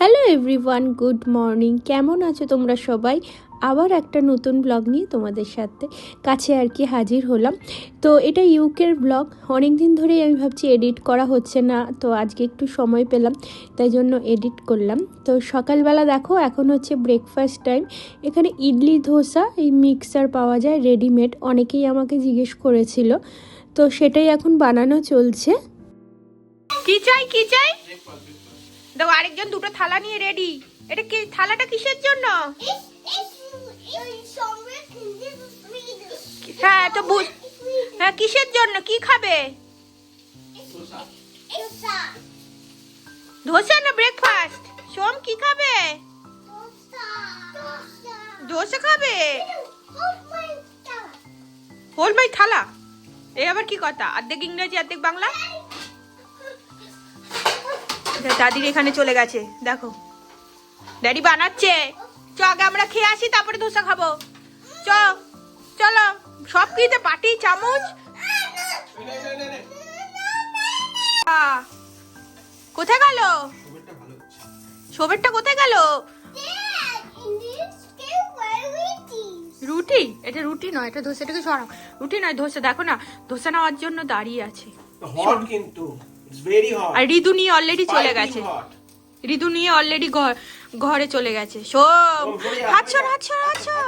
Hello everyone good morning কেমন আছো তোমরা সবাই? আবার একটা নতুন ব্লগ নিয়ে তোমাদের সাথে কাছে আর কি হাজির হলাম। তো এটা ইউকের ব্লগ অনেক দিন ধরেই আমি ভাবছি এডিট করা হচ্ছে না, তো আজকে একটু সময় পেলাম, তাই জন্য এডিট করলাম। তো সকালবেলা দেখো, এখন হচ্ছে ব্রেকফাস্ট টাইম এখানে ইডলি, ধোসা, এই মিক্সার পাওয়া যায় রেডিমেড অনেকেই আমাকে জিজ্ঞেস করেছিল। তো সেটাই এখন বানানো চলছে। কি চাই কি চাই? দেখো আরেকজন দুটো থালা নিয়ে রেডি এটা কি, থালাটা কিসের জন্য? হ্যাঁ তো বুঝ হ্যাঁ কিসের জন্য? কি খাবে? ধোসা না ব্রেকফাস্ট সোম কি খাবে? ধোসা খাবে? হোল মাই থালা। এ আবার কি কথা? অর্ধেক ইংরেজি, অর্ধেক বাংলা? দাদির এখানে চলে গেছে। দেখো। ড্যাডি বানাচ্ছে। চ, আগে আমরা খেয়ে আসি, তারপরে ধোসা খাব। চ, চলো। সব কিতে পাটি চামচ কোথায় গেল? সবেরটা কোথায় গেল? রুটি? এটা রুটি নয়, এটা ধোসাটাকে সরাও। রুটি নয়, ধোসা। দেখো না, ধোসা নেওয়ার জন্য দাঁড়িয়ে আছে। কিন্তু। আর রিদু নিয়ে অলরেডি চলে গেছে। রিদু নিয়ে অলরেডি ঘরে চলে গেছে। সোম যা, হাসো। হাসো হাসো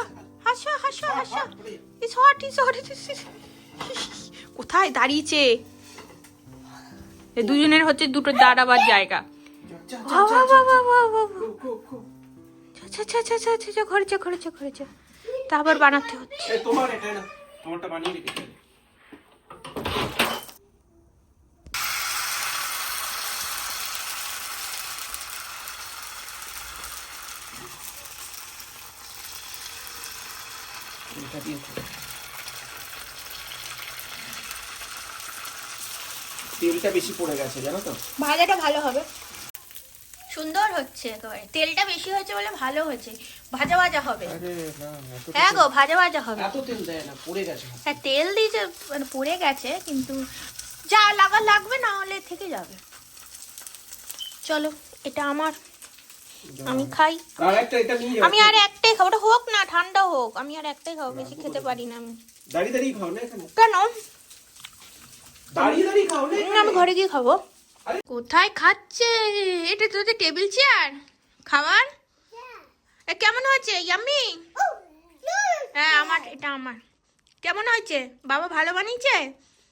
হাসো হাসো হাসো ইস হট ইস হট কোথায় দাঁড়িয়েছে? দুজনের হচ্ছে দুটো দাঁড়াবার জায়গা। বাহ, বাহ, বাহ, বাহ, বাহ, বাহ, বাহ। আচ্ছা আচ্ছা আচ্ছা আচ্ছা আচ্ছা ঘরে চা ঘরে চা ঘরে চা তা আবার বানাতে হচ্ছে। তোমার এটা তোমারটা বানিয়ে রেখেছি এটা দিয়েছ তেলটা বেশি পড়ে গেছে জানো তো? ভাজাটা ভালো হবে। সুন্দর হচ্ছে একেবারে। তেলটা বেশি হয়েছে বলে ভালো হয়েছে। ভাজা ভাজা হবে। হ্যাঁ গো ভাজা ভাজা হবে। এত তেল দেয় না পড়ে গেছে। হ্যাঁ তেল দিয়েছে মানে পড়ে গেছে কিন্তু যা লাগা লাগবে না হলে থেকে যাবে। চলো এটা আমার আমি খাই। আমি আর একটাই খাব। ওটা হোক না ঠান্ডা হোক। আমি আর একটাই খাব। বেশি খেতে পারি না আমি। দাঁড়িয়ে দাঁড়িয়ে খাও না এখানে। কেন? দাঁড়িয়ে দাঁড়িয়ে খাও না না, আমি ঘরে গিয়ে খাব। কোথায় খাচ্ছে? এটা তোদের টেবিল চেয়ার। খাবার? কেমন হয়েছে? ইয়াম্মি হ্যাঁ আমার এটা আমার। কেমন হয়েছে? বাবা ভালো বানিয়েছে?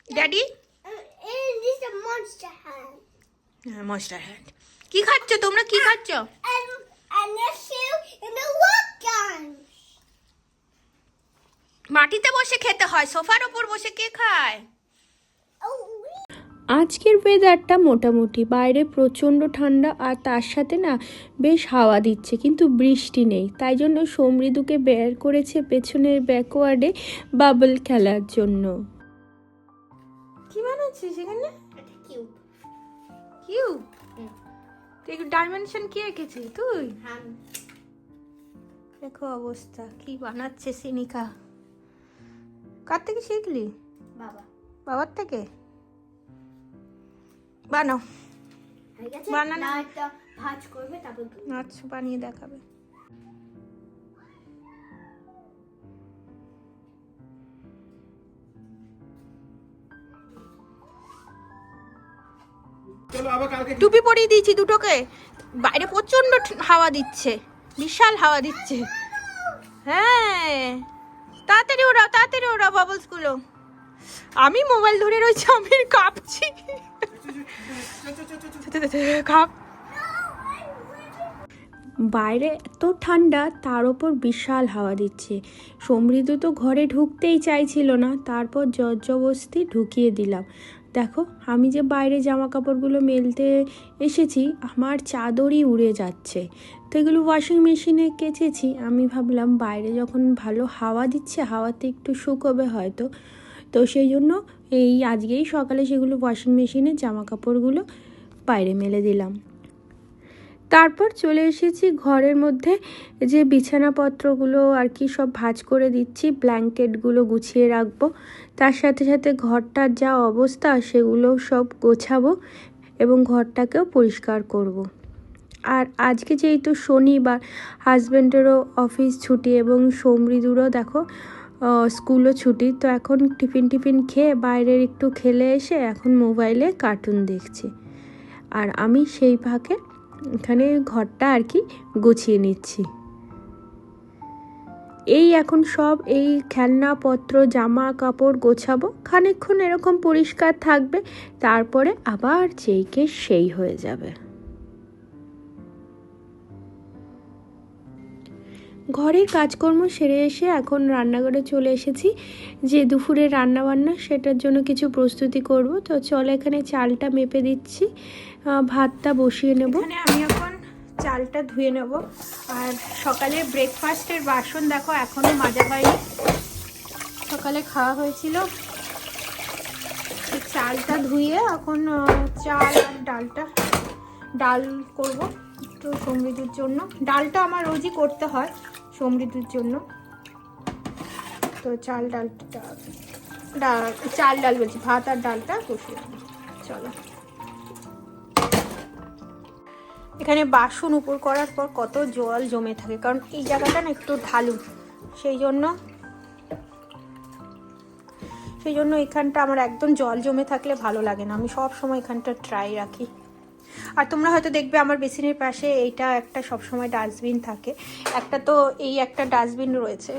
ড্যাডি হ্যাঁ মশলা হ্যাঁ কি খাচ্ছ? তোমরা কি খাচ্ছ? মাটিতে বসে খেতে হয় সোফার ওপর বসে কে খায়? আজকের ওয়েদারটা মোটামুটি বাইরে প্রচণ্ড ঠান্ডা আর তার সাথে না বেশ হাওয়া দিচ্ছে কিন্তু বৃষ্টি নেই। তাই জন্য সমৃদুকে বের করেছে পেছনের ব্যাকওয়ার্ডে বাবল খেলার জন্য। কি বানাচ্ছিস সেখানে কিউ তুই ডাইমেনশন কি এঁকেছিস তুই? দেখো অবস্থা কি বানাচ্ছে সিনিকা। কার থেকে শিখলি? বাবা। বাবার থেকে? বানাও। বানানো। না ভাজ করবে তারপর দুধ। আচ্ছা বানিয়ে দেখাবে। টুপি পরিয়ে দিয়েছি দুটোকে। বাইরে প্রচণ্ড হাওয়া দিচ্ছে। বিশাল হাওয়া দিচ্ছে। হ্যাঁ। তাড়াতাড়ি ওরা তাড়াতাড়ি ওরা বাবলসগুলো আমি মোবাইল ধরে রয়েছি, আমি কাঁপছি। কাঁপ। বাইরে এত ঠান্ডা, তার ওপর বিশাল হাওয়া দিচ্ছে। সমৃদ্ধ তো ঘরে ঢুকতেই চাইছিল না, তারপর জর্জবস্তি ঢুকিয়ে দিলাম। দেখো, আমি যে বাইরে জামা কাপড়গুলো মেলতে এসেছি, আমার চাদরই উড়ে যাচ্ছে। তো এগুলো ওয়াশিং মেশিনে কেচেছি। আমি ভাবলাম, বাইরে যখন ভালো হাওয়া দিচ্ছে, হাওয়াতে একটু শুকোবে হয়তো। তো সেই জন্য এই আজকেই সকালে সেগুলো ওয়াশিং মেশিনে জামা কাপড়গুলো বাইরে মেলে দিলাম। তারপর চলে এসেছি ঘরের মধ্যে। যে বিছানাপত্রগুলো আর কি সব ভাঁজ করে দিচ্ছি, ব্ল্যাঙ্কেটগুলো গুছিয়ে রাখব। তার সাথে সাথে ঘরটার যা অবস্থা সেগুলো সব গোছাবো এবং ঘরটাকেও পরিষ্কার করব। আর আজকে যেহেতু শনিবার হাজব্যান্ডেরও অফিস ছুটি এবং সমৃদুরও দেখো স্কুলও ছুটি, তো এখন টিফিন টিফিন খেয়ে বাইরের একটু খেলে এসে এখন মোবাইলে কার্টুন দেখছে। আর আমি সেই ফাঁকে এখানে ঘরটা আর কি গুছিয়ে নিচ্ছি। এই এখন সব এই খেলনাপত্র জামা কাপড় গোছাবো, খানিকক্ষণ এরকম পরিষ্কার থাকবে, তারপরে আবার যেইকে সেই হয়ে যাবে। ঘরের কাজকর্ম সেরে এসে এখন রান্নাঘরে চলে এসেছি। যে দুপুরে রান্নাবান্না সেটার জন্য কিছু প্রস্তুতি করব। তো চলো এখানে চালটা মেপে দিচ্ছি। ভাতটা বসিয়ে নেব। এখানে আমি এখন চালটা ধুয়ে নেব। আর সকালে ব্রেকফাস্টের বাসন দেখো, এখনও মাজা হয়নি। সকালে খাওয়া হয়েছিল। চালটা ধুয়ে এখন চাল আর ডালটা, ডাল করব একটু সমৃদ্ধির জন্য। ডালটা আমার রোজই করতে হয় সমৃদ্ধির জন্য। তো চাল, ডালটা, ডাল, চাল, ডাল বলছি, ভাত আর ডালটা বসিয়ে চলো। এখানে বাসন উপর করার পর কত জল জমে থাকে, কারণ এই জায়গাটা না একটু ঢালু। সেই জন্য সেই জন্য এখানটা আমার একদম জল জমে থাকলে ভালো লাগে না। আমি সব সময় এখানটা ট্রাই রাখি। আর তোমরা হয়তো দেখবে আমার বেসিনের পাশে এইটা একটা সব সময় ডাস্টবিন থাকে। একটা তো এই একটা ডাস্টবিন রয়েছে।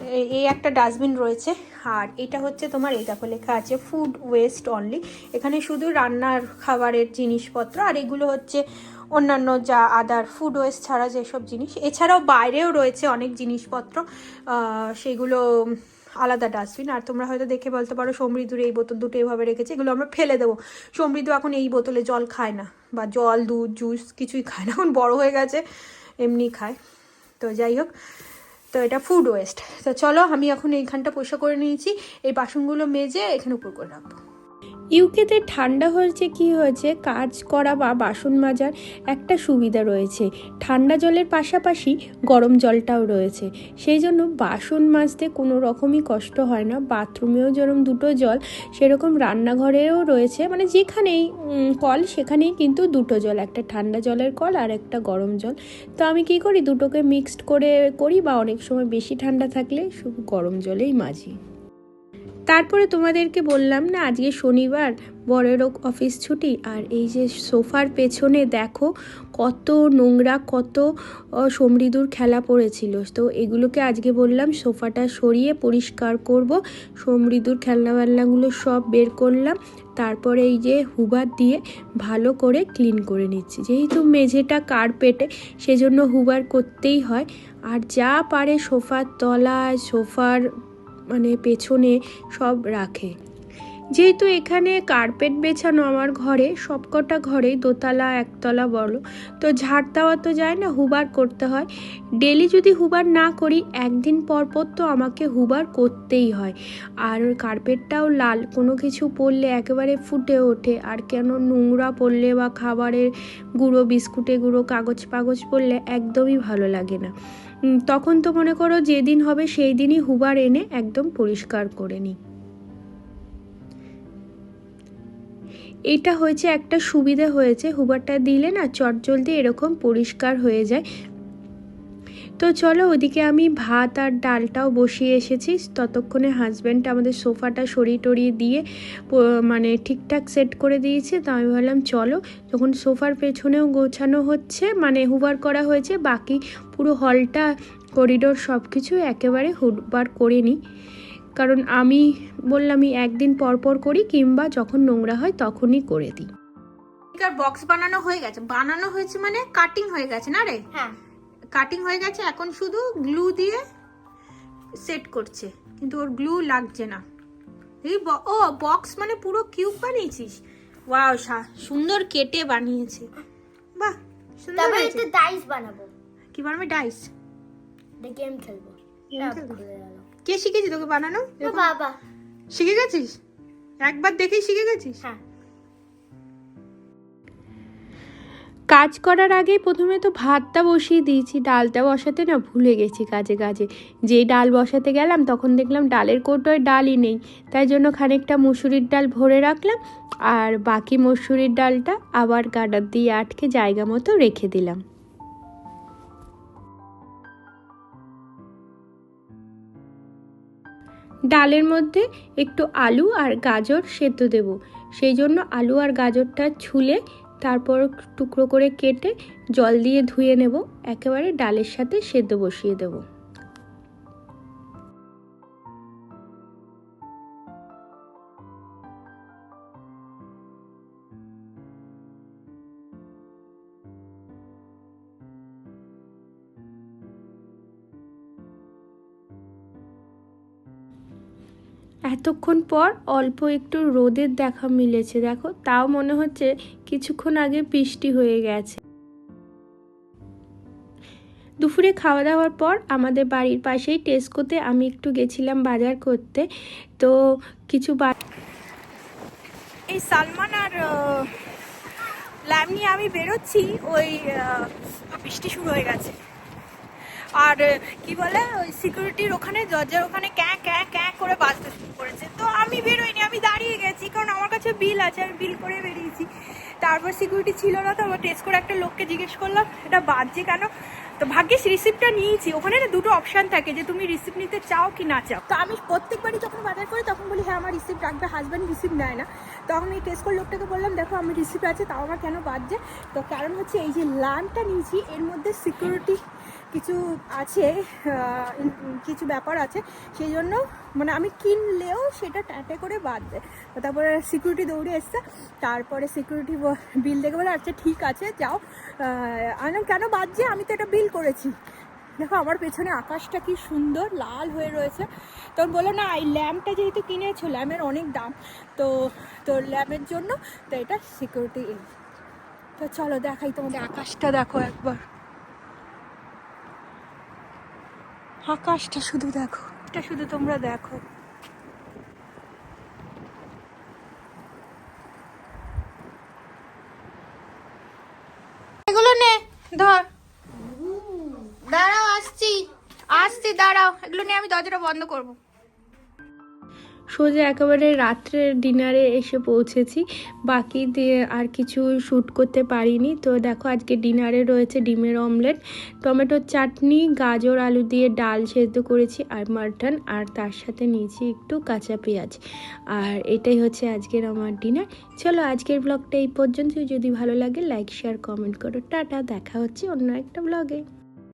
এই- একটা ডাস্টবিন রয়েছে। আর এটা হচ্ছে তোমার, এই দেখো লেখা আছে ফুড ওয়েস্ট অনলি এখানে শুধু রান্নার খাবারের জিনিসপত্র, আর এগুলো হচ্ছে অন্যান্য যা আদার ফুড ওয়েস্ট ছাড়া যেসব জিনিস। এছাড়াও বাইরেও রয়েছে অনেক জিনিসপত্র সেগুলো আলাদা ডাস্টবিন। আর তোমরা হয়তো দেখে বলতে পারো সমৃদ্ধুর এই বোতল দুটো এভাবে রেখেছে, এগুলো আমরা ফেলে দেবো। সমৃদ্ধ এখন এই বোতলে জল খায় না, বা জল, দুধ, জুস কিছুই খায় না। এখন বড় হয়ে গেছে, এমনি খায়। তো যাই হোক তো এটা ফুড ওয়েস্ট তো চলো, আমি এখন এইখানটা পয়সা করে নিয়েছি। এই বাসনগুলো মেজে এখানে উপর করে রাখব। ইউকেতে ঠান্ডা হয়েছে, কি হয়েছে? কাজ করা বা বাসন মাজার একটা সুবিধা রয়েছে। ঠান্ডা জলের পাশাপাশি গরম জলটাও রয়েছে। সেই জন্য বাসন মাজতে কোনো রকমই কষ্ট হয় না। বাথরুমেও যেরকম দুটো জল, সেরকম রান্নাঘরেও রয়েছে। মানে যেখানেই কল, সেখানেই কিন্তু দুটো জল, একটা ঠান্ডা জলের কল আর একটা গরম জল। তো আমি কি করি? দুটোকে মিক্সড করে করি বা অনেক সময় বেশি ঠান্ডা থাকলে শুধু গরম জলেই মাজি। তারপরে তোমাদেরকে বললাম না আজকে শনিবার বড়েরও অফিস ছুটি আর এই যে সোফার পেছনে দেখো কত নোংরা কত আহ, সমৃদ্ধুর খেলা পড়েছিল। তো এগুলোকে আজকে বললাম সোফাটা সরিয়ে পরিষ্কার করব সমৃদুর খেলনা বেলনাগুলো সব বের করলাম তারপরে এই যে হুবার দিয়ে ভালো করে ক্লিন করে নিচ্ছি। যেহেতু মেঝেটা কার্পেটে সেজন্য হুবার করতেই হয়। আর যা পারে সোফার তলায় সোফার মানে পেছনে সব রাখে। যেহেতু এখানে কার্পেট বেছানো আমার ঘরে, সবকটা ঘরেই দোতলা, একতলা বলো তো ঝাড় দেওয়া তো যায় না, হুবার করতে হয়। ডেলি যদি হুবার না করি, একদিন পর পর তো আমাকে হুবার করতেই হয়। আর কার্পেটটাও লাল, কোনো কিছু পড়লে একেবারে ফুটে ওঠে। আর কেন নোংরা পড়লে বা খাবারের গুঁড়ো বিস্কুটে গুঁড়ো কাগজ পাগজ পড়লে একদমই ভালো লাগে না। তখন তো মনে করো যেদিন হবে সেই দিনই হুবার এনে একদম পরিষ্কার করে নিই এটা হয়েছে, একটা সুবিধা হয়েছে। হুবারটা দিলে না চটজলদি এরকম পরিষ্কার হয়ে যায়। তো চলো ওদিকে আমি ভাত আর ডালটাও বসিয়ে এসেছি। ততক্ষণে হাজব্যান্ড আমাদের সোফাটা সরিয়ে টরিয়ে দিয়ে মানে ঠিকঠাক সেট করে দিয়েছে। তো আমি ভাবলাম চলো। যখন সোফার পেছনেও গোছানো হচ্ছে মানে হুবার করা হয়েছে বাকি পুরো হলটা করিডোর সব কিছু একেবারে হুবার করে নিই। কারণ আমি বললামই একদিন পর পর করি কিংবা যখন নোংরা হয় তখনই করে দিই। বক্স বানানো হয়ে গেছে। বানানো হয়েছে মানে কাটিং হয়ে গেছে না রে? হ্যাঁ। কাটিং হয়ে গেছে এখন শুধু গ্লু দিয়ে সেট করছে। কিন্তু ওর গ্লু লাগছে না। এই ও বক্স মানে পুরো কিউব বানিয়েছিস? ওয়াও সুন্দর কেটে বানিয়েছে। বাহ সুন্দর একটু ডাইস বানাবো। কি বানাবে? ডাইস গেম খেলব। কে শিখেছি তোকে বানানো? বাবা। শিখে গেছিস? একবার দেখেই শিখে গেছিস? হ্যাঁ। কাজ করার আগে প্রথমে তো ভাতটা বসিয়ে দিয়েছি, ডালটা বসাতে না ভুলে গেছি কাজে কাজে। যেই ডাল বসাতে গেলাম তখন দেখলাম ডালের কৌটোয় ডালই নেই। তাই জন্য খানিকটা মুসুরির ডাল ভরে রাখলাম আর বাকি মসুরির ডালটা আবার গাডার দিয়ে আটকে জায়গা মতো রেখে দিলাম। ডালের মধ্যে একটু আলু আর গাজর সেদ্ধ দেব। সেই জন্য আলু আর গাজরটা ছুলে তারপর টুকরো করে কেটে জল দিয়ে ধুয়ে নেব। একেবারে ডালের সাথে সেদ্ধ বসিয়ে দেব। এতক্ষণ পর অল্প একটু রোদের দেখা মিলেছে। দেখো, তাও মনে হচ্ছে কিছুক্ষণ আগে বৃষ্টি হয়ে গেছে। দুপুরে খাওয়া দাওয়ার পর আমাদের বাড়ির পাশেই টেস্কোতে আমি একটু গেছিলাম বাজার করতে। তো কিছু এই সালমান আর ল্যাম নিয়ে আমি বেরোচ্ছি। ওই বৃষ্টি শুরু হয়ে গেছে। আর কি বলে, ওই সিকিউরিটির ওখানে, দরজার ওখানে ক্যাঁ ক্যাঁ ক্যাঁ করে বাজতে শুরু করেছে। তো আমি বেরোইনি, আমি দাঁড়িয়ে গেছি, কারণ আমার কাছে বিল আছে, আমি বিল করে বেরিয়েছি। তারপর সিকিউরিটি ছিল না তো, আমার টেস্ট করে একটা লোককে জিজ্ঞেস করলাম, এটা বাজছে কেন? তো ভাগ্যিস রিসিপ্টটা নিয়েছি, ওখানে না দুটো অপশান থাকে, যে তুমি রিসিপ্ট নিতে চাও কি না চাও। তো আমি প্রত্যেকবারই যখন বাজার করি, তখন বলি হ্যাঁ আমার রিসিপ্ট রাখবে হাজব্যান্ড রিসিপ্ট নেয় না। তখন এই টেস্ট করে লোকটাকে বললাম, দেখো, আমার রিসিপ্ট আছে, তাও আমার কেন বাজছে? তো কারণ হচ্ছে, এই যে ল্যাম্পটা নিয়েছি, এর মধ্যে সিকিউরিটি কিছু আছে কিছু ব্যাপার আছে, সেই জন্য মানে আমি কিনলেও সেটা ট্যাটে করে বাদ দেয় তারপরে সিকিউরিটি দৌড়ে এসছে, তারপরে সিকিউরিটি বিল দেখে বলে আচ্ছা ঠিক আছে, যাও। আমি কেন বাজছে আমি তো এটা বিল করেছি। দেখো, আমার পেছনে আকাশটা কি সুন্দর, লাল হয়ে রয়েছে। তখন বলল, না, এই ল্যাম্পটা যেহেতু কিনেছো, ল্যাম্পের অনেক দাম, তো তো ল্যাম্পের জন্য তো এটা সিকিউরিটি তো চলো, দেখাই তোমাদের। আকাশটা দেখো একবার। আকাশটা শুধু দেখো। এটা শুধু তোমরা দেখো। এগুলো নে ধর। দাঁড়াও আসছি। আসছি দাঁড়াও। এগুলো নিয়ে আমি দরজাটা বন্ধ করব। সোজা একেবারে রাত্রের ডিনারে এসে পৌঁছেছি। বাকি আর কিছু শ্যুট করতে পারিনি। তো দেখো আজকে ডিনারে রয়েছে ডিমের অমলেট টমেটোর চাটনি, গাজর, আলু দিয়ে ডাল সেদ্ধ করেছি, আর মাটন, আর তার সাথে নিয়েছি একটু কাঁচা পেঁয়াজ। আর এটাই হচ্ছে আজকের আমার ডিনার। চলো আজকের ব্লগটা এই পর্যন্তই। যদি ভালো লাগে, লাইক, শেয়ার, কমেন্ট করো। টাটা, দেখা হচ্ছে অন্য একটা ব্লগে।